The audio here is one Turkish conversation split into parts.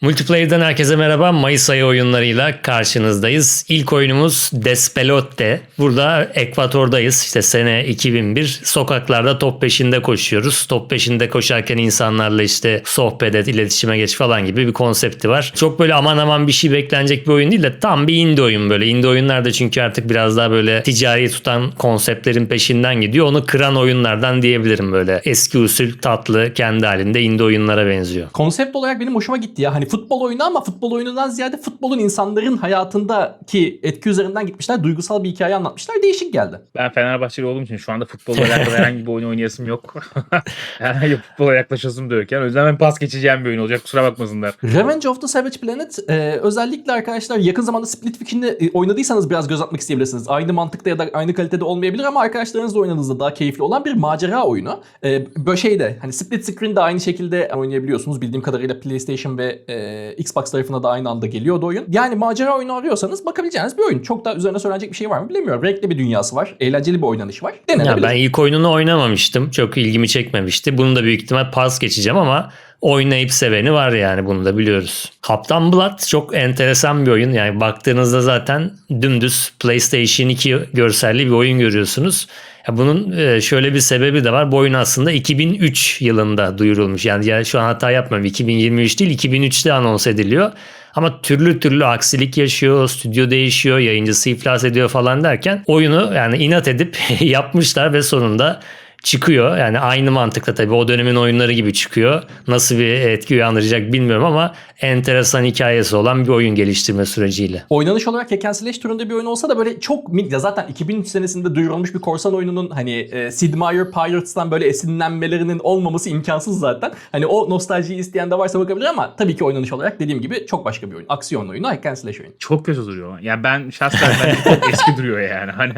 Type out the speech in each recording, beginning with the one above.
Multiplayer'dan herkese merhaba. Mayıs ayı oyunlarıyla karşınızdayız. İlk oyunumuz Despelote. Burada Ekvator'dayız. İşte sene 2001. Sokaklarda top peşinde koşuyoruz. Top peşinde koşarken insanlarla işte sohbet et, iletişime geç falan gibi bir konsepti var. Çok böyle aman aman bir şey beklenecek bir oyun değil de tam bir indie oyun böyle. Indie oyunlarda çünkü artık biraz daha böyle ticari tutan konseptlerin peşinden gidiyor. Onu kıran oyunlardan diyebilirim böyle. Eski usul tatlı kendi halinde indie oyunlara benziyor. Konsept olarak benim hoşuma gitti ya. Hani futbol oyunu ama futbol oyunundan ziyade futbolun insanların hayatındaki etki üzerinden gitmişler. Duygusal bir hikaye anlatmışlar. Değişik geldi. Ben Fenerbahçeli olduğum için şu anda futbolla alakalı herhangi bir oyun oynayasım yok. herhangi futbola yaklaşasım da yok. Yani o yüzden ben pas geçeceğim bir oyun olacak. Kusura bakmasınlar. Revenge of the Savage Planet e, özellikle arkadaşlar yakın zamanda Split Fiction'ı e, oynadıysanız biraz göz atmak isteyebilirsiniz. Aynı mantıkta ya da aynı kalitede olmayabilir ama arkadaşlarınızla oynadığınızda daha keyifli olan bir macera oyunu. E, böyle şeyde hani Split Screen de aynı şekilde oynayabiliyorsunuz. Bildiğim kadarıyla PlayStation ve e, Xbox tarafına da aynı anda geliyordu oyun. Yani macera oyunu arıyorsanız bakabileceğiniz bir oyun. Çok da üzerine söylenecek bir şey var mı bilemiyorum. Renkli bir dünyası var. Eğlenceli bir oynanış var. Ya Denenebilir. ben ilk oyununu oynamamıştım. Çok ilgimi çekmemişti. Bunu da büyük ihtimal pas geçeceğim ama oynayıp seveni var yani bunu da biliyoruz. Kaptan Blood çok enteresan bir oyun. Yani baktığınızda zaten dümdüz PlayStation 2 görselli bir oyun görüyorsunuz. Bunun e, şöyle bir sebebi de var. Bu oyun aslında 2003 yılında duyurulmuş. Yani ya şu an hata yapmıyorum. 2023 değil 2003'te anons ediliyor. Ama türlü türlü aksilik yaşıyor, stüdyo değişiyor, yayıncısı iflas ediyor falan derken oyunu yani inat edip yapmışlar ve sonunda çıkıyor. Yani aynı mantıkla tabii o dönemin oyunları gibi çıkıyor. Nasıl bir etki uyandıracak bilmiyorum ama enteresan hikayesi olan bir oyun geliştirme süreciyle. Oynanış olarak hack and slash türünde bir oyun olsa da böyle çok ya zaten 2003 senesinde duyurulmuş bir korsan oyununun hani e, Sid Meier Pirates'tan böyle esinlenmelerinin olmaması imkansız zaten. Hani o nostaljiyi isteyen de varsa bakabilir ama tabii ki oynanış olarak dediğim gibi çok başka bir oyun. Aksiyon oyunu, hack and slash oyunu. Çok kötü duruyor. Yani ben şahsen bence çok eski duruyor yani. Hani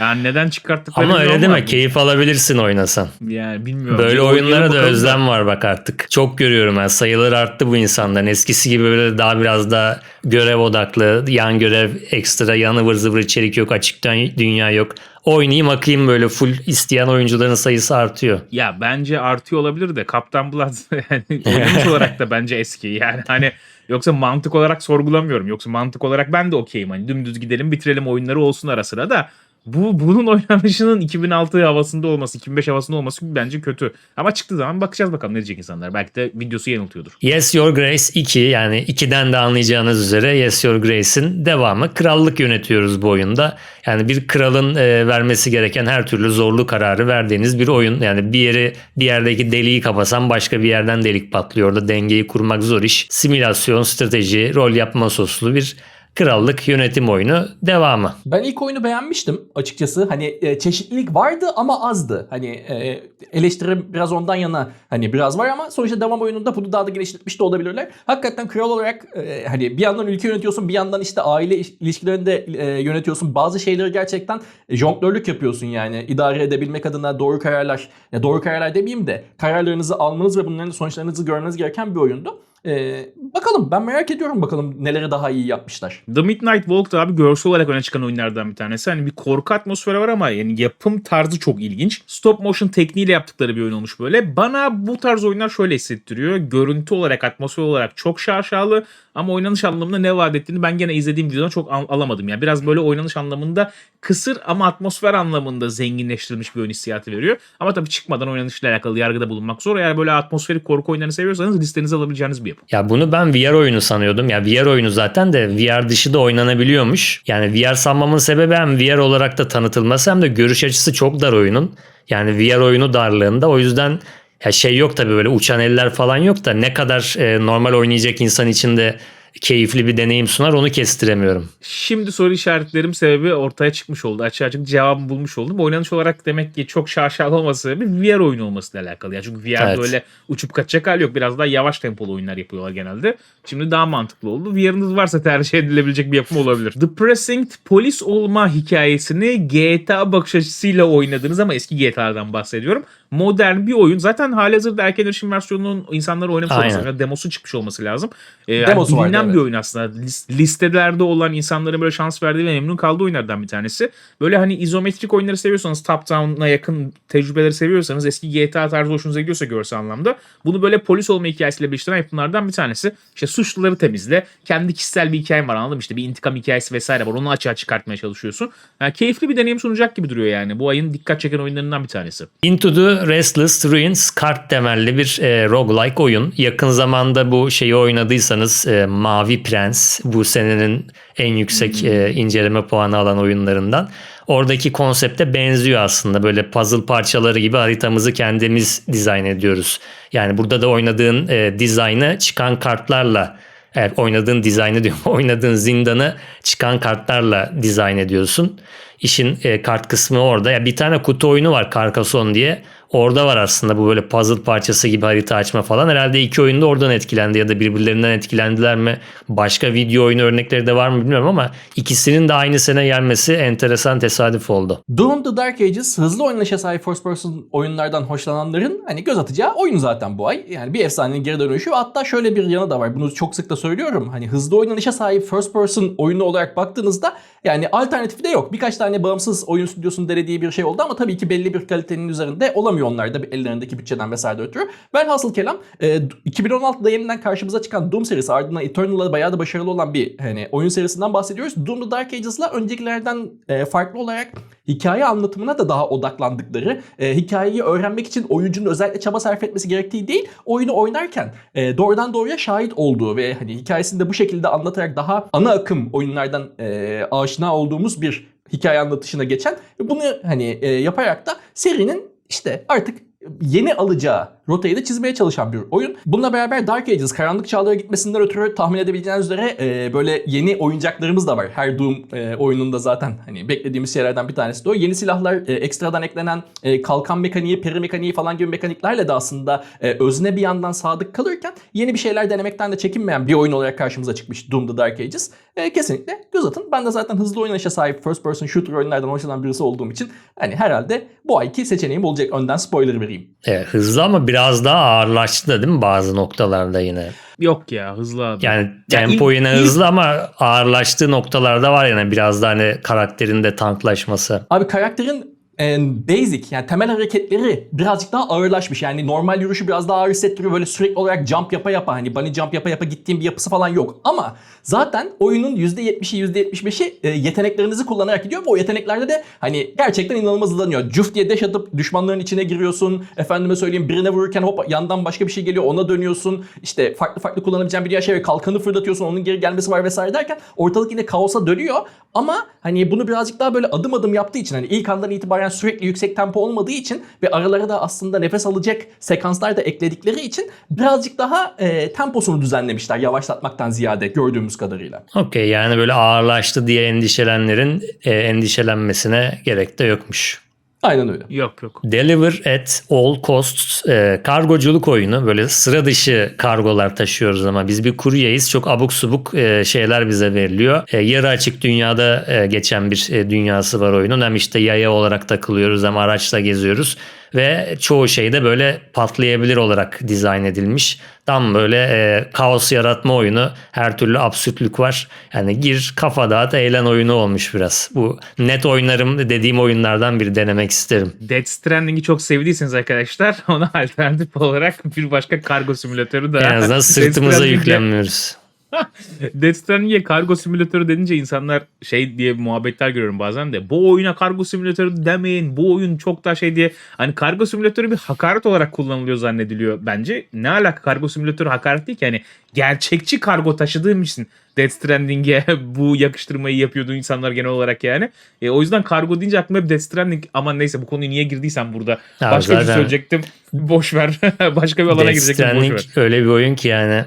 yani neden çıkarttıkları Ama öyle deme keyif alabilirsin oynasan. Yani bilmiyorum. Böyle oyunlara da özlem var bak artık. Çok görüyorum ben. Sayıları arttı bu insanların. Eskisi gibi böyle daha biraz da görev odaklı, yan görev ekstra, yan ıvır zıvır içerik yok, açık dü- dünya yok. Oynayayım akayım böyle full isteyen oyuncuların sayısı artıyor. Ya bence artıyor olabilir de Kaptan Blood yani oynanış olarak da bence eski. Yani hani yoksa mantık olarak sorgulamıyorum. Yoksa mantık olarak ben de okeyim. Hani dümdüz gidelim bitirelim oyunları olsun ara sıra da bu bunun oynanışının 2006 havasında olması, 2005 havasında olması bence kötü. Ama çıktığı zaman bakacağız bakalım ne diyecek insanlar. Belki de videosu yanıltıyordur. Yes Your Grace 2 yani 2'den de anlayacağınız üzere Yes Your Grace'in devamı. Krallık yönetiyoruz bu oyunda. Yani bir kralın e, vermesi gereken her türlü zorlu kararı verdiğiniz bir oyun. Yani bir yeri bir yerdeki deliği kapasan başka bir yerden delik patlıyor. Orada dengeyi kurmak zor iş. Simülasyon, strateji, rol yapma soslu bir krallık yönetim oyunu devamı. Ben ilk oyunu beğenmiştim açıkçası. Hani e, çeşitlilik vardı ama azdı. Hani e, eleştirim biraz ondan yana hani biraz var ama sonuçta devam oyununda bunu daha da geliştirmiş de olabilirler. Hakikaten kral olarak e, hani bir yandan ülke yönetiyorsun bir yandan işte aile iş- ilişkilerini de e, yönetiyorsun. Bazı şeyleri gerçekten e, jonglörlük yapıyorsun yani idare edebilmek adına doğru kararlar ya doğru kararlar demeyeyim de kararlarınızı almanız ve bunların sonuçlarınızı görmeniz gereken bir oyundu. E, bakalım ben merak ediyorum bakalım neleri daha iyi yapmışlar. The Midnight Walk da abi görsel olarak öne çıkan oyunlardan bir tanesi. Hani bir korku atmosferi var ama yani yapım tarzı çok ilginç. Stop motion tekniğiyle yaptıkları bir oyun olmuş böyle. Bana bu tarz oyunlar şöyle hissettiriyor. Görüntü olarak, atmosfer olarak çok şaşalı ama oynanış anlamında ne vaat ettiğini ben gene izlediğim videodan çok al- alamadım. Yani biraz böyle oynanış anlamında kısır ama atmosfer anlamında zenginleştirilmiş bir oyun hissiyatı veriyor. Ama tabii çıkmadan oynanışla alakalı yargıda bulunmak zor. Eğer böyle atmosferik korku oyunlarını seviyorsanız listenize alabileceğiniz bir yapım. Ya bunu ben VR oyunu sanıyordum. Ya VR oyunu zaten de VR dışı da oynanabiliyormuş. Yani VR sanmamın sebebi hem VR olarak da tanıtılması hem de görüş açısı çok dar oyunun. Yani VR oyunu darlığında. O yüzden ya şey yok tabii böyle uçan eller falan yok da ne kadar e, normal oynayacak insan için de keyifli bir deneyim sunar onu kestiremiyorum. Şimdi soru işaretlerim sebebi ortaya çıkmış oldu. Açık açık cevabımı bulmuş oldum. Oynanış olarak demek ki çok şaşalı olması sebebi VR oyunu olmasıyla alakalı. Yani çünkü VR'de Evet. öyle uçup kaçacak hali yok. Biraz daha yavaş tempolu oyunlar yapıyorlar genelde. Şimdi daha mantıklı oldu. VR'ınız varsa tercih edilebilecek bir yapım olabilir. The Precinct polis olma hikayesini GTA bakış açısıyla oynadınız ama eski GTA'dan bahsediyorum. modern bir oyun. Zaten halihazırda erken erişim versiyonunun insanlara oynamış olması, yani demosu çıkmış olması lazım. Ee, yani Demosu vardı, bilinen bir evet. oyun aslında. Lis- Listelerde olan insanların böyle şans verdiği ve memnun kaldığı oyunlardan bir tanesi. Böyle hani izometrik oyunları seviyorsanız, top down'a yakın tecrübeleri seviyorsanız, eski GTA tarzı hoşunuza gidiyorsa görsel anlamda bunu böyle polis olma hikayesiyle birleştiren yapımlardan bir tanesi. İşte suçluları temizle. Kendi kişisel bir hikayen var anladın mı? İşte bir intikam hikayesi vesaire var. Onu açığa çıkartmaya çalışıyorsun. Yani keyifli bir deneyim sunacak gibi duruyor yani. Bu ayın dikkat çeken oyunlarından bir tanesi. Into the Restless Ruins kart temelli bir e, roguelike oyun. Yakın zamanda bu şeyi oynadıysanız e, Mavi Prens bu senenin en yüksek e, inceleme puanı alan oyunlarından. Oradaki konsepte benziyor aslında. Böyle puzzle parçaları gibi haritamızı kendimiz dizayn ediyoruz. Yani burada da oynadığın e, dizaynı çıkan kartlarla Evet oynadığın dizaynı diyorum. Oynadığın zindanı çıkan kartlarla dizayn ediyorsun. İşin e, kart kısmı orada. Ya bir tane kutu oyunu var Carcassonne diye. Orada var aslında bu böyle puzzle parçası gibi harita açma falan. Herhalde iki oyunda oradan etkilendi ya da birbirlerinden etkilendiler mi? Başka video oyunu örnekleri de var mı bilmiyorum ama ikisinin de aynı sene gelmesi enteresan tesadüf oldu. Doom The Dark Ages hızlı oynanışa sahip first person oyunlardan hoşlananların hani göz atacağı oyun zaten bu ay. Yani bir efsanenin geri dönüşü hatta şöyle bir yanı da var. Bunu çok sık da söylüyorum. Hani hızlı oynanışa sahip first person oyunu olarak baktığınızda yani alternatifi de yok. Birkaç tane bağımsız oyun stüdyosunun denediği bir şey oldu ama tabii ki belli bir kalitenin üzerinde olamıyor onlar da ellerindeki bütçeden vesaire ötürü. Velhasıl kelam e, 2016'da yeniden karşımıza çıkan Doom serisi ardından Eternal'la bayağı da başarılı olan bir hani oyun serisinden bahsediyoruz. Doom The Dark Ages'la öncekilerden e, farklı olarak hikaye anlatımına da daha odaklandıkları, e, hikayeyi öğrenmek için oyuncunun özellikle çaba sarf etmesi gerektiği değil, oyunu oynarken e, doğrudan doğruya şahit olduğu ve hani hikayesini de bu şekilde anlatarak daha ana akım oyunlardan e, aşina olduğumuz bir hikaye anlatışına geçen bunu hani e, yaparak da serinin işte artık yeni alacağı rotayı da çizmeye çalışan bir oyun. Bununla beraber Dark Ages karanlık çağlara gitmesinden ötürü tahmin edebileceğiniz üzere e, böyle yeni oyuncaklarımız da var. Her Doom e, oyununda zaten hani beklediğimiz şeylerden bir tanesi de o. Yeni silahlar, e, ekstradan eklenen e, kalkan mekaniği, peri mekaniği falan gibi mekaniklerle de aslında e, özne bir yandan sadık kalırken yeni bir şeyler denemekten de çekinmeyen bir oyun olarak karşımıza çıkmış Doom The Dark Ages. E, kesinlikle göz atın. Ben de zaten hızlı oynanışa sahip first person shooter oyunlardan hoşlanan birisi olduğum için hani herhalde bu ayki seçeneğim olacak. Önden spoiler vereyim. E, hızlı ama biraz daha ağırlaştı da değil mi bazı noktalarda yine? Yok ya hızlı abi. Yani Ya tempo ilk- yine ilk- hızlı ama ağırlaştığı noktalarda var yani biraz da hani karakterin de tanklaşması. Abi karakterin e, basic yani temel hareketleri birazcık daha ağırlaşmış. Yani normal yürüyüşü biraz daha ağır hissettiriyor. Böyle sürekli olarak jump yapa yapa hani bunny jump yapa yapa gittiğim bir yapısı falan yok. Ama zaten oyunun %70'i %75'i e, yeteneklerinizi kullanarak gidiyor. Ve o yeteneklerde de hani gerçekten inanılmaz hızlanıyor. Cüf diye dash atıp düşmanların içine giriyorsun. Efendime söyleyeyim birine vururken hop yandan başka bir şey geliyor ona dönüyorsun. İşte farklı farklı kullanabileceğin bir diğer şey kalkanı fırlatıyorsun onun geri gelmesi var vesaire derken ortalık yine kaosa dönüyor. Ama hani bunu birazcık daha böyle adım adım yaptığı için hani ilk andan itibaren sürekli yüksek tempo olmadığı için ve aralara da aslında nefes alacak sekanslar da ekledikleri için birazcık daha e, temposunu düzenlemişler yavaşlatmaktan ziyade gördüğümüz kadarıyla. Okey yani böyle ağırlaştı diye endişelenlerin e, endişelenmesine gerek de yokmuş. Aynen öyle. Yok yok. Deliver at all costs e, kargoculuk oyunu böyle sıra dışı kargolar taşıyoruz ama biz bir kuryeyiz çok abuk subuk e, şeyler bize veriliyor. E, yarı açık dünyada e, geçen bir e, dünyası var oyunun hem işte yaya olarak takılıyoruz hem araçla geziyoruz ve çoğu şey de böyle patlayabilir olarak dizayn edilmiş. Tam böyle e, kaos yaratma oyunu her türlü absürtlük var. Yani gir kafa dağıt eğlen oyunu olmuş biraz. Bu net oynarım dediğim oyunlardan bir denemek isterim. Death Stranding'i çok sevdiyseniz arkadaşlar ona alternatif olarak bir başka kargo simülatörü de. En azından sırtımıza yüklenmiyoruz. Death Stranding'e kargo simülatörü denince insanlar şey diye muhabbetler görüyorum bazen de. Bu oyuna kargo simülatörü demeyin. Bu oyun çok daha şey diye. Hani kargo simülatörü bir hakaret olarak kullanılıyor zannediliyor bence. Ne alaka kargo simülatörü hakaret değil ki. Hani gerçekçi kargo taşıdığım için Death Stranding'e bu yakıştırmayı yapıyordu insanlar genel olarak yani. E, o yüzden kargo deyince aklıma hep Death Stranding aman neyse bu konuyu niye girdiysem burada. Ya Başka bir şey zaten- söyleyecektim. Boş ver. Başka bir alana Death girecektim. Boş ver. öyle bir oyun ki yani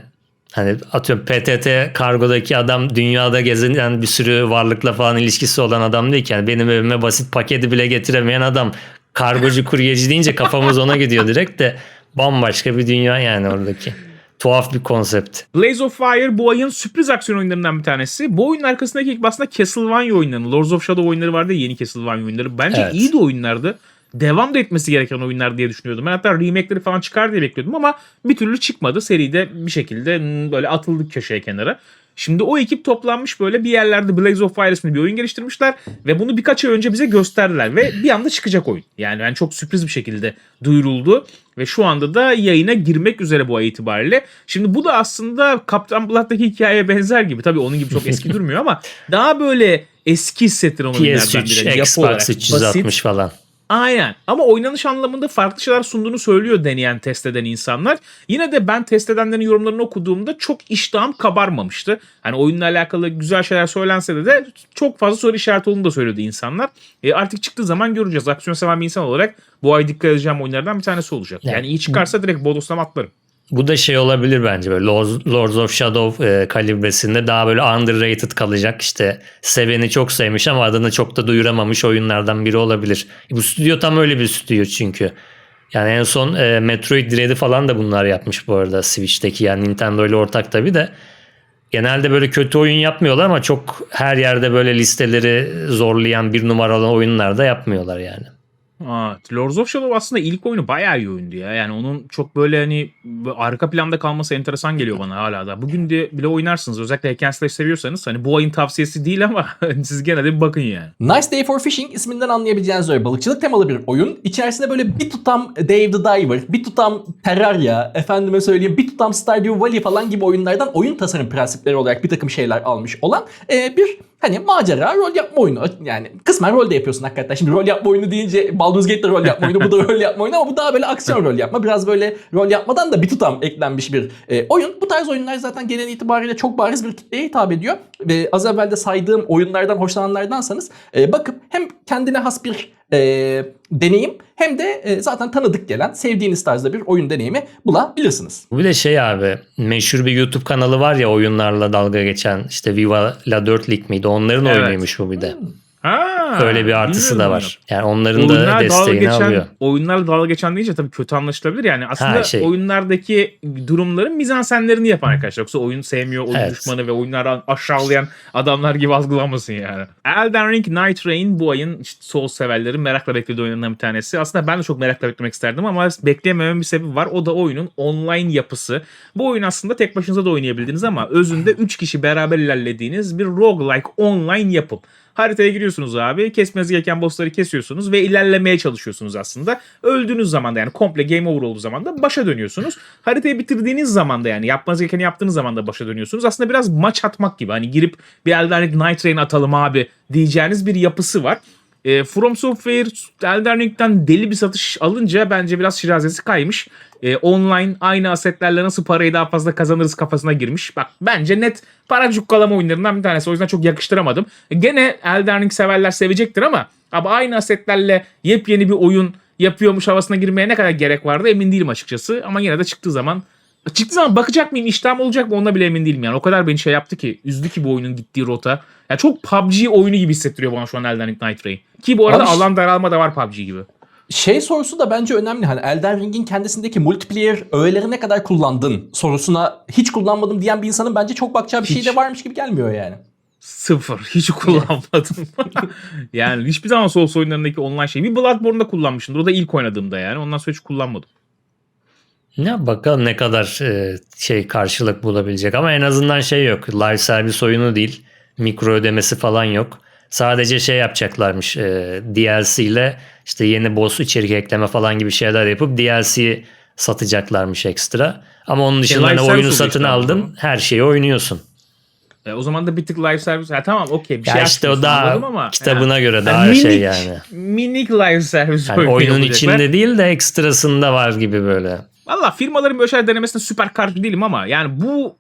hani atıyorum PTT kargodaki adam dünyada gezinen bir sürü varlıkla falan ilişkisi olan adam değil ki. Yani benim evime basit paketi bile getiremeyen adam. Kargocu kuryeci deyince kafamız ona gidiyor direkt de bambaşka bir dünya yani oradaki. Tuhaf bir konsept. Blaze of Fire bu ayın sürpriz aksiyon oyunlarından bir tanesi. Bu oyunun arkasındaki ilk aslında Castlevania oyunları. Lords of Shadow oyunları vardı ya, yeni Castlevania oyunları. Bence Evet. iyi de oyunlardı. Devam da etmesi gereken oyunlar diye düşünüyordum. Ben hatta remake'leri falan çıkar diye bekliyordum ama bir türlü çıkmadı. Seride bir şekilde hmm, böyle atıldık köşeye kenara. Şimdi o ekip toplanmış böyle bir yerlerde Blaze of Fire isminde bir oyun geliştirmişler ve bunu birkaç ay önce bize gösterdiler ve bir anda çıkacak oyun. Yani yani çok sürpriz bir şekilde duyuruldu ve şu anda da yayına girmek üzere bu ay itibariyle. Şimdi bu da aslında Kaptan Blood'daki hikayeye benzer gibi. Tabii onun gibi çok eski durmuyor ama daha böyle eski hissettiren oyunlardan biri. PS3, Yapı olarak Xbox 360 basit. falan. Aynen. Ama oynanış anlamında farklı şeyler sunduğunu söylüyor deneyen, test eden insanlar. Yine de ben test edenlerin yorumlarını okuduğumda çok iştahım kabarmamıştı. Hani oyunla alakalı güzel şeyler söylense de de çok fazla soru işareti olduğunu da söyledi insanlar. E artık çıktığı zaman göreceğiz. Aksiyon seven bir insan olarak bu ay dikkat edeceğim oyunlardan bir tanesi olacak. Yani- Yani iyi çıkarsa direkt bodoslama atlarım. Bu da şey olabilir bence böyle Lords, of Shadow e, kalibresinde daha böyle underrated kalacak işte seveni çok sevmiş ama adını çok da duyuramamış oyunlardan biri olabilir. Bu stüdyo tam öyle bir stüdyo çünkü. Yani en son e, Metroid Dread'i falan da bunlar yapmış bu arada Switch'teki yani Nintendo ile ortak tabi de. Genelde böyle kötü oyun yapmıyorlar ama çok her yerde böyle listeleri zorlayan bir numaralı oyunlar da yapmıyorlar yani. Evet. Lords of Shadow aslında ilk oyunu bayağı iyi oyundu ya. Yani onun çok böyle hani arka planda kalması enteresan geliyor bana hala da. Bugün de bile oynarsınız. Özellikle hack and slash seviyorsanız hani bu ayın tavsiyesi değil ama siz gene de bir bakın yani. Nice Day for Fishing isminden anlayabileceğiniz üzere balıkçılık temalı bir oyun. İçerisinde böyle bir tutam Dave the Diver, bir tutam Terraria, efendime söyleyeyim bir tutam Stardew Valley falan gibi oyunlardan oyun tasarım prensipleri olarak bir takım şeyler almış olan e, bir hani macera rol yapma oyunu. Yani kısmen rol de yapıyorsun hakikaten. Şimdi rol yapma oyunu deyince Baldur's Gate de rol yapma oyunu, bu da rol yapma oyunu ama bu daha böyle aksiyon rol yapma. Biraz böyle rol yapmadan da bir tutam eklenmiş bir e, oyun. Bu tarz oyunlar zaten genel itibariyle çok bariz bir kitleye hitap ediyor. Ve az evvel de saydığım oyunlardan hoşlananlardansanız e, bakıp hem kendine has bir e, deneyim hem de e, zaten tanıdık gelen sevdiğiniz tarzda bir oyun deneyimi bulabilirsiniz. Bu bir de şey abi meşhur bir YouTube kanalı var ya oyunlarla dalga geçen işte Viva La 4 League miydi onların Evet. oyunuymuş bu bir de. Ha, Öyle bir artısı da var. Yani onların da Oyunlar dalga desteğini geçen, alıyor. oyunlarla dalga geçen deyince tabii kötü anlaşılabilir. Yani aslında Ha, şey. oyunlardaki durumların mizansenlerini yapan arkadaşlar. Yoksa oyun sevmiyor, oyun Evet. düşmanı ve oyunları aşağılayan adamlar gibi algılanmasın yani. Elden Ring Night Rain bu ayın işte Souls severlerin merakla beklediği oyunlarından bir tanesi. Aslında ben de çok merakla beklemek isterdim ama bekleyemememin bir sebebi var. O da oyunun online yapısı. Bu oyun aslında tek başınıza da oynayabildiğiniz ama özünde 3 kişi beraber ilerlediğiniz bir roguelike online yapım. Haritaya giriyorsunuz abi. Kesmeniz gereken bossları kesiyorsunuz ve ilerlemeye çalışıyorsunuz aslında. Öldüğünüz zaman da yani komple game over olduğu zaman da başa dönüyorsunuz. Haritayı bitirdiğiniz zaman da yani yapmanız gerekeni yaptığınız zaman da başa dönüyorsunuz. Aslında biraz maç atmak gibi. Hani girip bir Elden Night Rain atalım abi diyeceğiniz bir yapısı var. E, From Software Elden Ring'den deli bir satış alınca bence biraz şirazesi kaymış. E, online aynı asetlerle nasıl parayı daha fazla kazanırız kafasına girmiş. Bak bence net para cukkalama oyunlarından bir tanesi. O yüzden çok yakıştıramadım. E, gene Elden Ring severler sevecektir ama abi aynı asetlerle yepyeni bir oyun yapıyormuş havasına girmeye ne kadar gerek vardı emin değilim açıkçası. Ama yine de çıktığı zaman Çıktığı zaman bakacak mıyım iştahım olacak mı onunla bile emin değilim yani. O kadar beni şey yaptı ki üzdü ki bu oyunun gittiği rota. Ya çok PUBG oyunu gibi hissettiriyor bana şu an Elden Ring Night Rain. Ki bu arada Abi- alan daralma da var PUBG gibi. Şey sorusu da bence önemli. Hani Elden Ring'in kendisindeki multiplayer öğeleri ne kadar kullandın sorusuna hiç kullanmadım diyen bir insanın bence çok bakacağı bir şey Hiç. de varmış gibi gelmiyor yani. Sıfır. Hiç kullanmadım. yani hiçbir zaman Souls oyunlarındaki online şey. Bir Bloodborne'da kullanmışımdır. O da ilk oynadığımda yani. Ondan sonra hiç kullanmadım. Ne bakalım ne kadar e, şey karşılık bulabilecek ama en azından şey yok. Live servis oyunu değil. Mikro ödemesi falan yok. Sadece şey yapacaklarmış. E, DLC ile işte yeni boss içerik ekleme falan gibi şeyler yapıp DLC satacaklarmış ekstra. Ama onun dışında live hani oyunu satın işte aldın, bu. her şeyi oynuyorsun. E, o zaman da bir tık live service. Ha, tamam okey. Bir Ya şey işte o daha ama, kitabına yani. göre Yani daha minik, şey yani. Minik live service Yani oyunu oyunun içinde değil de ekstrasında var gibi böyle. Valla firmaların böyle şeyler denemesine süper karşı değilim ama yani bu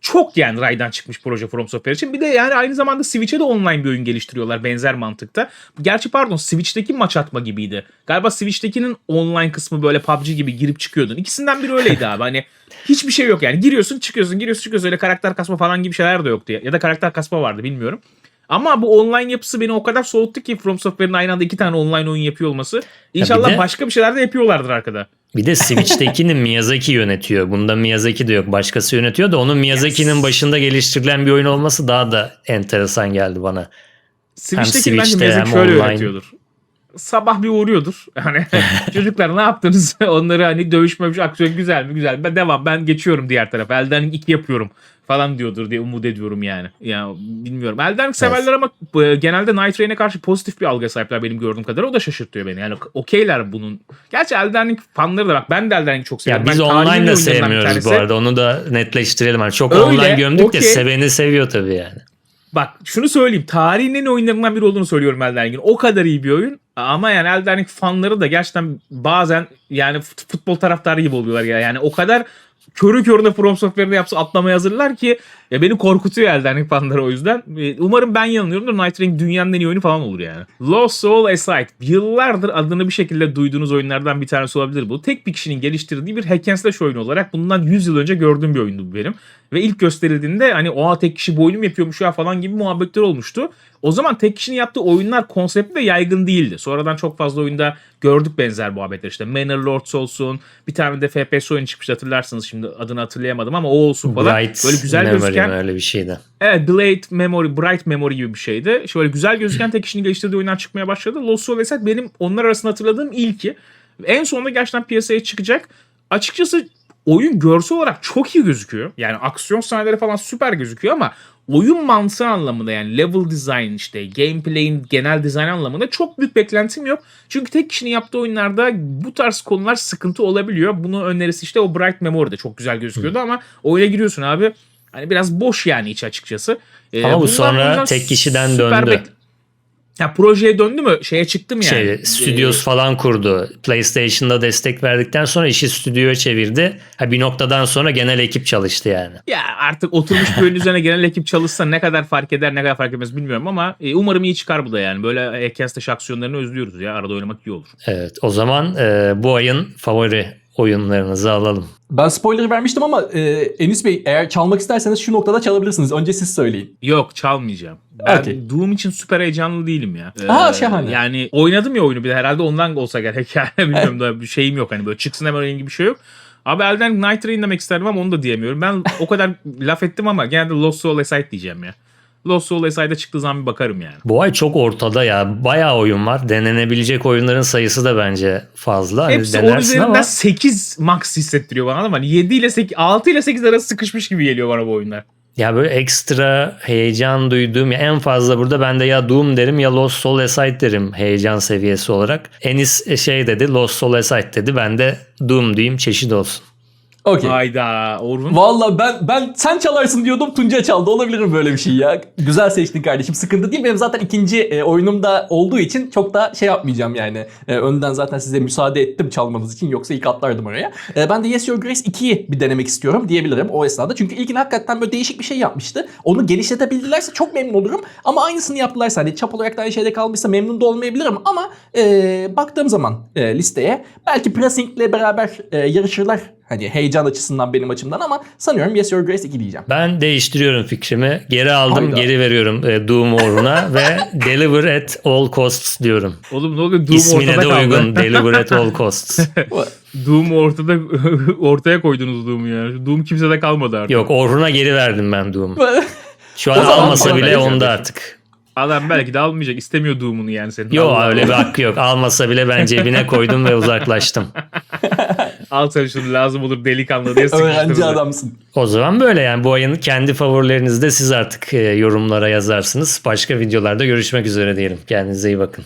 çok yani raydan çıkmış proje From Software için. Bir de yani aynı zamanda Switch'e de online bir oyun geliştiriyorlar benzer mantıkta. Gerçi pardon Switch'teki maç atma gibiydi. Galiba Switch'tekinin online kısmı böyle PUBG gibi girip çıkıyordun. İkisinden biri öyleydi abi. Hani hiçbir şey yok yani. Giriyorsun çıkıyorsun giriyorsun çıkıyorsun. Öyle karakter kasma falan gibi şeyler de yoktu. Ya da karakter kasma vardı bilmiyorum. Ama bu online yapısı beni o kadar soğuttu ki From Software'ın aynı anda iki tane online oyun yapıyor olması. İnşallah de- başka bir şeyler de yapıyorlardır arkada. Bir de Switch'tekini Miyazaki yönetiyor. Bunda Miyazaki de yok. Başkası yönetiyor da onun Miyazaki'nin başında geliştirilen bir oyun olması daha da enteresan geldi bana. Switch'teki bence Switch'te Miyazaki hem şöyle online. yönetiyordur. sabah bir uğruyordur. Hani çocuklar ne yaptınız? Onları hani dövüşmemiş aksiyon güzel mi? Güzel. Ben devam. Ben geçiyorum diğer tarafa. Elden 2 yapıyorum falan diyordur diye umut ediyorum yani. Ya bilmiyorum. Elden severler ama e, genelde Night Rain'e karşı pozitif bir algıya sahipler benim gördüğüm kadar. O da şaşırtıyor beni. Yani okeyler bunun. Gerçi Elden Ring fanları da bak ben de Elden Ring'i çok seviyorum. Ya biz ben online bir sevmiyoruz bu arada. Onu da netleştirelim. Yani çok Öyle, online gömdük okey. de seveni seviyor tabii yani. Bak şunu söyleyeyim. Tarihin en oyunlarından biri olduğunu söylüyorum Elden Ring'in. O kadar iyi bir oyun. Ama yani Elden Ring fanları da gerçekten bazen yani fut- futbol taraftarı gibi oluyorlar ya. Yani o kadar körü körüne From Software'de yapsa atlamaya hazırlar ki ya beni korkutuyor Elden fanları o yüzden. Ee, Umarım ben yanılıyorumdur. Night Ring dünyanın en iyi oyunu falan olur yani. Lost Soul Aside. Yıllardır adını bir şekilde duyduğunuz oyunlardan bir tanesi olabilir bu. Tek bir kişinin geliştirdiği bir hack and slash oyunu olarak bundan 100 yıl önce gördüğüm bir oyundu bu benim. Ve ilk gösterildiğinde hani oha tek kişi bu oyunu mu yapıyormuş ya falan gibi muhabbetler olmuştu. O zaman tek kişinin yaptığı oyunlar konsepti de yaygın değildi. Sonradan çok fazla oyunda gördük benzer muhabbetler işte. Manor Lords olsun. Bir tane de FPS oyunu çıkmıştı hatırlarsınız şimdi adını hatırlayamadım ama o olsun falan. Bright Böyle güzel Memory gözüken öyle bir şeydi. Evet Blade Memory, Bright Memory gibi bir şeydi. Şöyle güzel gözüken tek kişinin geliştirdiği oyunlar çıkmaya başladı. Lost Soul Aside benim onlar arasında hatırladığım ilki. En sonunda gerçekten piyasaya çıkacak. Açıkçası oyun görsel olarak çok iyi gözüküyor. Yani aksiyon sahneleri falan süper gözüküyor ama oyun mantığı anlamında yani level design işte gameplay'in genel dizayn anlamında çok büyük beklentim yok. Çünkü tek kişinin yaptığı oyunlarda bu tarz konular sıkıntı olabiliyor. Bunun önerisi işte o Bright Memory'de çok güzel gözüküyordu ama oyuna giriyorsun abi. Hani biraz boş yani iç açıkçası. Ee, Ama bu sonra tek kişiden döndü. Ya projeye döndü mü? Şeye çıktım yani. Şey, stüdyos falan kurdu. PlayStation'da destek verdikten sonra işi stüdyoya çevirdi. Ha, bir noktadan sonra genel ekip çalıştı yani. Ya artık oturmuş bir oyun üzerine genel ekip çalışsa ne kadar fark eder ne kadar fark etmez bilmiyorum ama e, umarım iyi çıkar bu da yani. Böyle Ekens'te aksiyonlarını özlüyoruz ya. Arada oynamak iyi olur. Evet o zaman e, bu ayın favori oyunlarınızı alalım. Ben spoiler vermiştim ama e, Enis Bey eğer çalmak isterseniz şu noktada çalabilirsiniz. Önce siz söyleyin. Yok çalmayacağım. Ben Okey. Doom için süper heyecanlı değilim ya. Ee, Aa, şahane. Yani oynadım ya oyunu bir de herhalde ondan olsa gerek yani bilmiyorum da bir şeyim yok hani böyle çıksın hemen oynayayım gibi bir şey yok. Abi Elden Ring Night Rain demek isterdim ama onu da diyemiyorum. Ben o kadar laf ettim ama genelde Lost Soul Aside diyeceğim ya. Lost Soul Aside'a çıktığı zaman bir bakarım yani. Bu ay çok ortada ya. Bayağı oyun var. Denenebilecek oyunların sayısı da bence fazla. Hani Hepsi 10 denersin üzerinden ama 8 max hissettiriyor bana ama 7 ile 8 6 ile 8 arası sıkışmış gibi geliyor bana bu oyunlar. ya böyle ekstra heyecan duyduğum ya en fazla burada ben de ya Doom derim ya Lost Soul Aside derim heyecan seviyesi olarak. Enis şey dedi Lost Soul Aside dedi. Ben de Doom diyeyim çeşit olsun. Okey. Hayda Orhun. Valla ben ben sen çalarsın diyordum Tunca çaldı. Olabilir mi böyle bir şey ya? Güzel seçtin kardeşim. Sıkıntı değil. Benim zaten ikinci e, oyunumda olduğu için çok da şey yapmayacağım yani. E, önden zaten size müsaade ettim çalmanız için. Yoksa ilk atlardım oraya. E, ben de Yes Your Grace 2'yi bir denemek istiyorum diyebilirim o esnada. Çünkü ilkini hakikaten böyle değişik bir şey yapmıştı. Onu genişletebilirlerse çok memnun olurum. Ama aynısını yaptılarsa hani çap olarak da aynı şeyde kalmışsa memnun da olmayabilirim. Ama e, baktığım zaman e, listeye belki Pressing'le beraber e, yarışırlar. Hani heyecan açısından benim açımdan ama sanıyorum Yes Your Grace 2 diyeceğim. Ben değiştiriyorum fikrimi. Geri aldım, Hayda. geri veriyorum e, Doom uğruna ve Deliver at all costs diyorum. Oğlum ne oluyor? Doom İsmine ortada de kaldı. uygun. Deliver at all costs. Doom ortada ortaya koydunuz Doom'u ya. Doom kimsede kalmadı artık. Yok Orhun'a geri verdim ben Doom'u. Şu an almasa bana bile onda artık. Adam belki de almayacak. istemiyor Doom'unu yani senin. Yok öyle bir hakkı yok. Almasa bile ben cebine koydum ve uzaklaştım. Al sen şunu lazım olur delikanlı diye Öğrenci adamsın. O zaman böyle yani bu ayın kendi favorilerinizi de siz artık e, yorumlara yazarsınız. Başka videolarda görüşmek üzere diyelim. Kendinize iyi bakın.